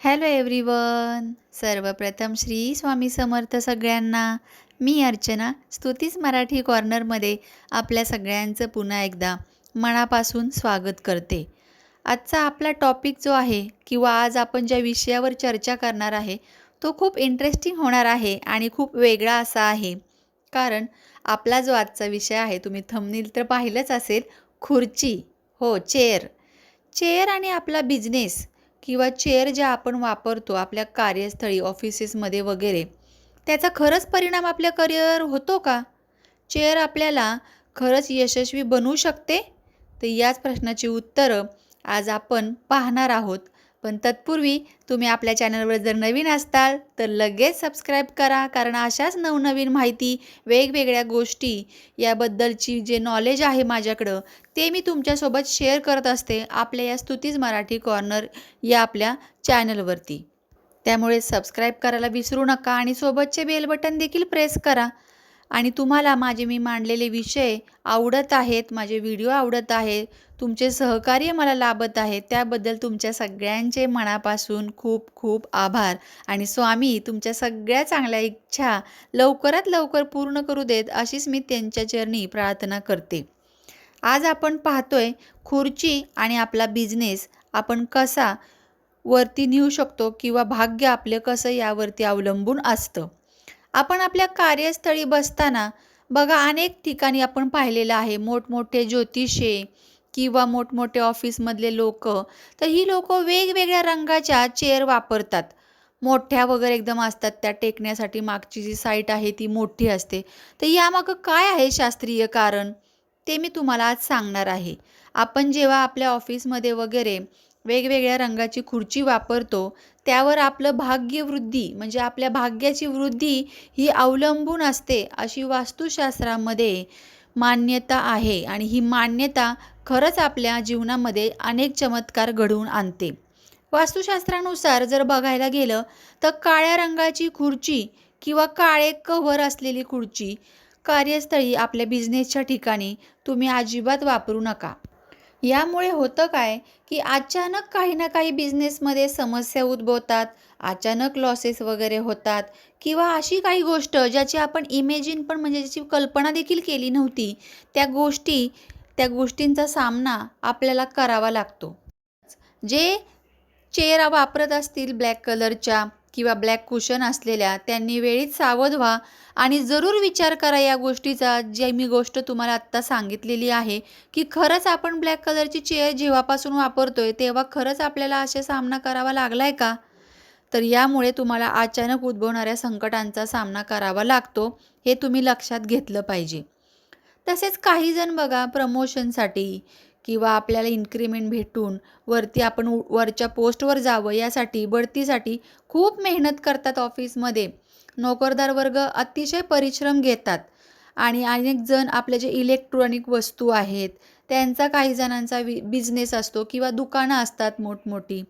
Hello everyone. सर्वप्रथम श्री स्वामी समर्थ सगळ्यांना. मी अर्चना स्तुतीच मराठी कॉर्नरमध्ये आपल्या सगळ्यांचं पुन्हा एकदा मनापासून स्वागत करते. आजचा आपला टॉपिक जो आहे किंवा आज आपण ज्या विषयावर चर्चा करणार आहे तो खूप इंटरेस्टिंग होणार आहे आणि खूप वेगळा असा आहे. कारण आपला जो आजचा विषय आहे तुम्ही थंबनील तर पाहिलंच असेल खुर्ची. हो चेअर चेअर आणि आपला बिझनेस किंवा चेअर ज्या आपण वापरतो आपल्या कार्यस्थळी ऑफिसेसमध्ये वगैरे त्याचा खरंच परिणाम आपल्या करिअर होतो का? चेअर आपल्याला खरंच यशस्वी बनवू शकते? तर याच प्रश्नाची उत्तरं आज आपण पाहणार आहोत. पण तत्पूर्वी तुम्ही आपल्या चॅनलवर जर नवीन असताल तर लगेच सबस्क्राईब करा कारण अशाच नवनवीन माहिती वेगवेगळ्या गोष्टी याबद्दलची जे नॉलेज आहे माझ्याकडं ते मी तुमच्यासोबत शेअर करत असते आपल्या या स्तुतीज मराठी कॉर्नर या आपल्या चॅनलवरती त्यामुळे सबस्क्राईब करायला विसरू नका आणि सोबतचे बेल बटन देखील प्रेस करा. आणि तुम्हाला माझे मी मांडलेले विषय आवडत आहेत माझे व्हिडिओ आवडत आहे तुमचे सहकार्य मला लाभत आहे त्याबद्दल तुमच्या सगळ्यांचे मनापासून खूप खूप आभार. आणि स्वामी तुमच्या सगळ्या चांगल्या इच्छा लवकरात लवकर पूर्ण करू देत अशीच मी त्यांच्या चरणी प्रार्थना करते. आज आपण पाहतोय खुर्ची आणि आपला बिझनेस आपण कसा वरती नेऊ शकतो किंवा भाग्य आपलं कसं यावरती अवलंबून असतं. आपण आपल्या कार्यस्थळी बसताना बघा अनेक ठिकाणी आपण पाहिलेलं आहे. मोठमोठे ज्योतिषे किंवा मोठमोठे ऑफिसमधले लोक तर ही लोक वेगवेगळ्या रंगाच्या चेअर वापरतात. मोठ्या वगैरे एकदम असतात त्या टेकण्यासाठी मागची जी साईट आहे ती मोठी असते. तर यामागं काय आहे शास्त्रीय कारण? ते मी तुम्हाला आज सांगणार आहे. आपण जेव्हा आपल्या ऑफिसमध्ये वगैरे वेगवेगळ्या रंगाची खुर्ची वापरतो त्यावर आपलं भाग्यवृद्धी म्हणजे आपल्या भाग्याची वृद्धी ही अवलंबून असते अशी वास्तुशास्त्रामध्ये मान्यता आहे. आणि ही मान्यता खरंच आपल्या जीवनामध्ये अनेक चमत्कार घडवून आणते. वास्तुशास्त्रानुसार जर बघायला गेलं तर काळ्या रंगाची खुर्ची किंवा काळे कव्हर असलेली खुर्ची कार्यस्थळी आपल्या बिझनेसच्या ठिकाणी तुम्ही अजिबात वापरू नका. यामुळे होतं काय की अचानक काही ना काही बिझनेसमध्ये समस्या उद्भवतात अचानक लॉसेस वगैरे होतात किंवा अशी काही गोष्ट ज्याची आपण इमेजिन पण म्हणजे ज्याची कल्पना देखील केली नव्हती त्या गोष्टी त्या गोष्टींचा सामना आपल्याला करावा लागतो. जे चेअर वापरत असतील ब्लॅक कलरच्या किंवा ब्लॅक कुशन असलेल्या त्यांनी वेळीच सावध व्हा आणि जरूर विचार करा या गोष्टीचा जे मी गोष्ट तुम्हाला आत्ता सांगितलेली आहे की खरंच आपण ब्लॅक कलरची चेअर जेव्हापासून वापरतोय तेव्हा खरंच आपल्याला असे सामना करावा लागला आहे का? तर यामुळे तुम्हाला अचानक उद्भवणाऱ्या संकटांचा सामना करावा लागतो हे तुम्ही लक्षात घेतलं पाहिजे. तसेच काही जण बघा प्रमोशनसाठी किंवा आपल्याला इन्क्रीमेंट भेटून वरती आपण उ- वरच्या पोस्टवर जावं यासाठी बढतीसाठी खूप मेहनत करतात ऑफिसमध्ये नोकरदार वर्ग अतिशय परिश्रम घेतात. आणि अनेक जण आपले जे इलेक्ट्रॉनिक वस्तू आहेत त्यांचा काही जणांचा वि बिझनेस असतो किंवा दुकानं असतात मोठमोठी.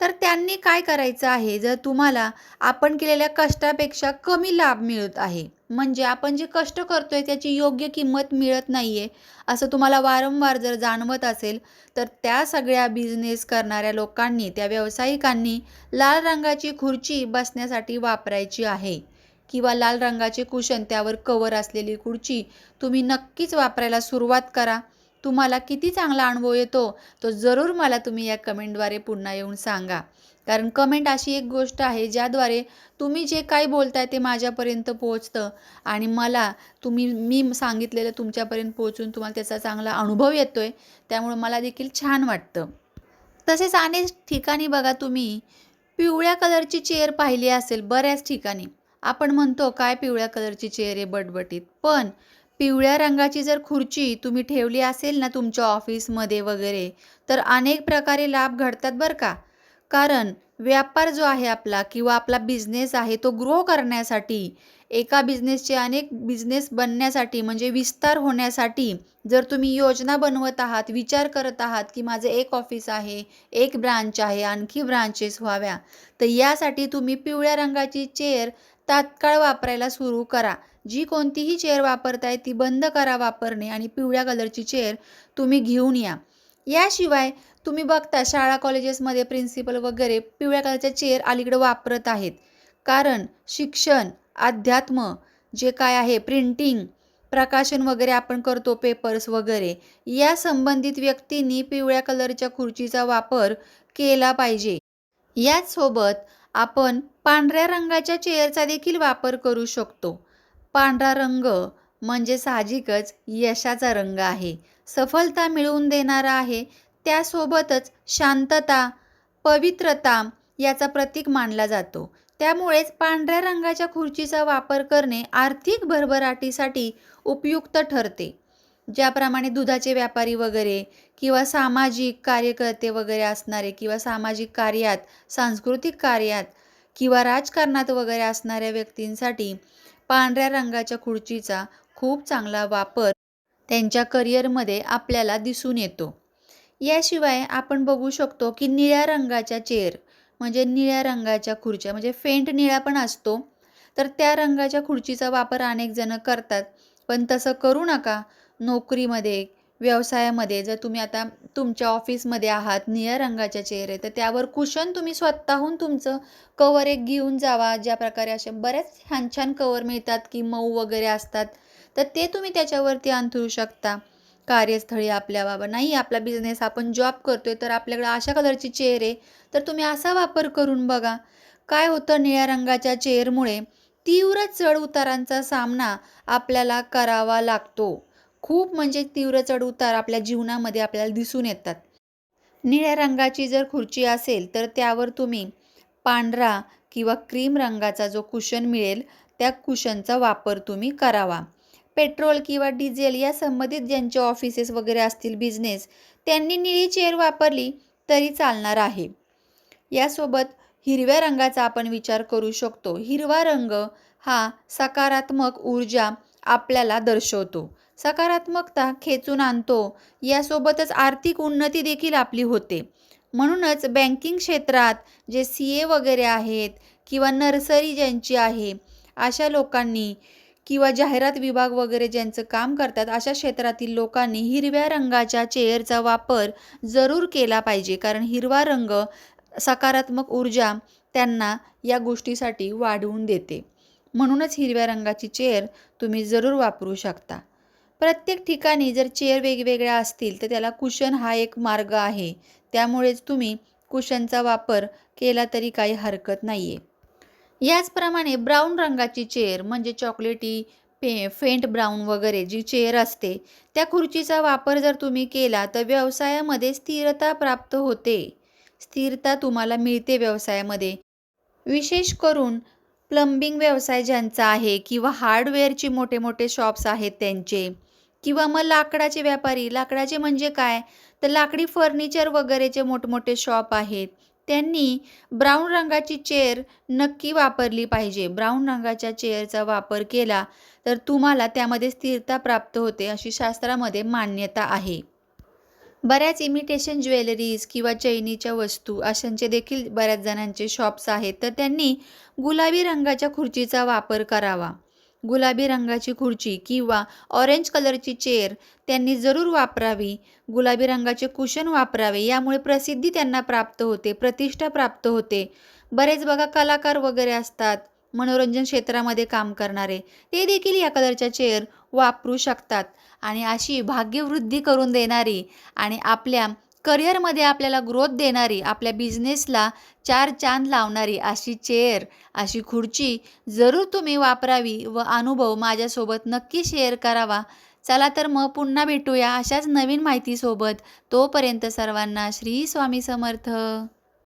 तर त्यांनी काय करायचं आहे? जर तुम्हाला आपण केलेल्या कष्टापेक्षा कमी लाभ मिळत आहे. म्हणजे आपण जे कष्ट करतोय त्याची योग्य किंमत मिळत नाही आहे असं तुम्हाला वारंवार जर जाणवत असेल तर त्या सगळ्या बिझनेस करणाऱ्या लोकांनी त्या व्यावसायिकांनी लाल रंगाची खुर्ची बसण्यासाठी वापरायची आहे. किंवा लाल रंगाचे कुशन त्यावर कवर असलेली खुर्ची तुम्ही नक्कीच वापरायला सुरुवात करा. तुम्हाला किती चांगला अनुभव येतो तो जरूर मला तुम्ही या कमेंटद्वारे पुन्हा येऊन सांगा. कारण कमेंट अशी एक गोष्ट आहे ज्याद्वारे तुम्ही जे काही बोलताय ते माझ्यापर्यंत पोहोचतं. आणि मला तुम्ही मी सांगितलेलं तुमच्यापर्यंत पोहोचून तुम्हाला त्याचा चांगला अनुभव येतोय त्यामुळं मला देखील छान वाटतं. तसेच अनेक ठिकाणी बघा तुम्ही पिवळ्या कलरची चेअर पाहिली असेल बऱ्याच ठिकाणी. आपण म्हणतो काय पिवळ्या कलरची चेअर आहे बटबटीत? पण पिवळ्या रंगाची जर खुर्ची तुम्ही ठेवली असेल ना तुमच्या ऑफिसमध्ये वगैरे तर अनेक प्रकारे लाभ घडतात बरं का. कारण व्यापार जो आहे आपला किंवा आपला बिझनेस आहे तो ग्रो करण्यासाठी एका बिझनेसचे अनेक बिझनेस बनण्यासाठी म्हणजे विस्तार होण्यासाठी जर तुम्ही योजना बनवत आहात विचार करत आहात की माझं एक ऑफिस आहे एक ब्रांच आहे आणखी ब्रांचेस व्हाव्या तर यासाठी तुम्ही पिवळ्या रंगाची चेअर तात्काळ वापरायला सुरू करा. जी कोणतीही चेअर वापरताय ती बंद करा वापरणे आणि पिवळ्या कलरची चेअर तुम्ही घेऊन या. याशिवाय तुम्ही बघता शाळा कॉलेजेसमध्ये प्रिन्सिपल वगैरे पिवळ्या कलरच्या चेअर अलीकडे वापरत आहेत. कारण शिक्षण अध्यात्म जे काय आहे प्रिंटिंग प्रकाशन वगैरे आपण करतो पेपर्स वगैरे या संबंधित व्यक्तींनी पिवळ्या कलरच्या खुर्चीचा वापर केला पाहिजे. याचसोबत आपण पांढऱ्या रंगाच्या चेअरचा देखील वापर करू शकतो. पांढरा रंग म्हणजे साहजिकच यशाचा रंग आहे. सफलता मिळवून देणारा आहे. त्यासोबतच शांतता पवित्रता याचा प्रतीक मानला जातो. त्यामुळेच पांढऱ्या रंगाच्या खुर्चीचा वापर करणे आर्थिक भरभराटीसाठी उपयुक्त ठरते. ज्याप्रमाणे दुधाचे व्यापारी वगैरे किंवा सामाजिक कार्यकर्ते वगैरे असणारे किंवा सामाजिक कार्यात सांस्कृतिक कार्यात किंवा राजकारणात वगैरे असणाऱ्या व्यक्तींसाठी पांढऱ्या रंगाच्या खुर्चीचा खूप चांगला वापर त्यांच्या करिअरमध्ये आपल्याला दिसून येतो. याशिवाय आपण बघू शकतो की निळ्या रंगाच्या चेअर म्हणजे निळ्या रंगाच्या खुर्च्या म्हणजे फेंट निळा पण असतो. तर त्या रंगाच्या खुर्चीचा वापर अनेक जण करतात. पण तसं करू नका. नोकरीमध्ये व्यवसायामध्ये जर तुम्ही आता तुमच्या ऑफिसमध्ये आहात निळ्या रंगाच्या चेअर आहे तर त्यावर कुशन तुम्ही स्वतःहून तुमचं कवर एक घेऊन जावा. ज्या प्रकारे अशा बऱ्याच छान छान कवर मिळतात की मऊ वगैरे असतात तर ते तुम्ही त्याच्यावरती अंथरू शकता. कार्यस्थळी आपल्या बाबा नाही आपला बिझनेस आपण जॉब करतोय तर आपल्याकडे अशा कलरची चेअर आहे तर तुम्ही असा वापर करून बघा. काय होतं निळ्या रंगाच्या चेअरमुळे तीव्र चढ उतारांचा सामना आपल्याला करावा लागतो. खूप म्हणजे तीव्र चढउतार आपल्या जीवनामध्ये आपल्याला दिसून येतात. निळ्या रंगाची जर खुर्ची असेल तर त्यावर तुम्ही पांढरा किंवा क्रीम रंगाचा जो कुशन मिळेल त्या कुशनचा वापर तुम्ही करावा. पेट्रोल किंवा डिझेल या संबंधित ज्यांचे ऑफिसेस वगैरे असतील बिझनेस त्यांनी निळी चेअर वापरली तरी चालणार आहे. यासोबत हिरव्या रंगाचा आपण विचार करू शकतो. हिरवा रंग हा सकारात्मक ऊर्जा आपल्याला दर्शवतो. सकारात्मकता खेचून आणतो. यासोबतच आर्थिक उन्नती देखील आपली होते. म्हणूनच बँकिंग क्षेत्रात जे सी ए वगैरे आहेत किंवा नर्सरी ज्यांची आहे अशा लोकांनी किंवा जाहिरात विभाग वगैरे ज्यांचं काम करतात अशा क्षेत्रातील लोकांनी हिरव्या रंगाच्या चेअरचा वापर जरूर केला पाहिजे. कारण हिरवा रंग सकारात्मक ऊर्जा त्यांना या गोष्टीसाठी वाढवून देते. म्हणूनच हिरव्या रंगाची चेअर तुम्ही जरूर वापरू शकता. प्रत्येक ठिकाणी जर चेअर वेगवेगळ्या असतील तर त्याला कुशन हा एक मार्ग आहे. त्यामुळेच तुम्ही कुशनचा वापर केला तरी काही हरकत नाही आहे याचप्रमाणे ब्राऊन रंगाची चेअर म्हणजे चॉकलेटी पे फेंट ब्राऊन वगैरे जी चेअर असते त्या खुर्चीचा वापर जर तुम्ही केला तर व्यवसायामध्ये स्थिरता प्राप्त होते. स्थिरता तुम्हाला मिळते व्यवसायामध्ये. विशेष करून प्लंबिंग व्यवसाय ज्यांचा आहे किंवा हार्डवेअरचे मोठे मोठे शॉप्स आहेत त्यांचे किंवा मग लाकडाचे व्यापारी लाकडाचे म्हणजे काय? तर लाकडी फर्निचर वगैरेचे मोठमोठे शॉप आहेत. त्यांनी ब्राऊन रंगाची चेअर नक्की वापरली पाहिजे. ब्राऊन रंगाच्या चेअरचा वापर केला तर तुम्हाला त्यामध्ये स्थिरता प्राप्त होते अशी शास्त्रामध्ये मान्यता आहे. बऱ्याच इमिटेशन ज्वेलरीज किंवा चैनीच्या वस्तू अशांचे देखील बऱ्याच जणांचे शॉप्स आहेत. तर त्यांनी गुलाबी रंगाच्या खुर्चीचा वापर करावा. गुलाबी रंगाची खुर्ची किंवा ऑरेंज कलरची चेअर त्यांनी जरूर वापरावी. गुलाबी रंगाचे कुशन वापरावे यामुळे प्रसिद्धी त्यांना प्राप्त होते प्रतिष्ठा प्राप्त होते. बरेच बघा कलाकार वगैरे असतात मनोरंजन क्षेत्रामध्ये काम करणारे. ते देखील या कलरच्या चेअर वापरू शकतात. आणि अशी भाग्यवृद्धी करून देणारी आणि आपल्या करिअरमध्ये आपल्याला ग्रोथ देणारी आपल्या बिझनेसला चार चांद लावणारी अशी चेअर अशी खुर्ची जरूर तुम्ही वापरावी व अनुभव माझ्यासोबत नक्की शेअर करावा. चला तर मग पुन्हा भेटूया अशाच नवीन माहितीसोबत. तोपर्यंत सर्वांना श्री स्वामी समर्थ.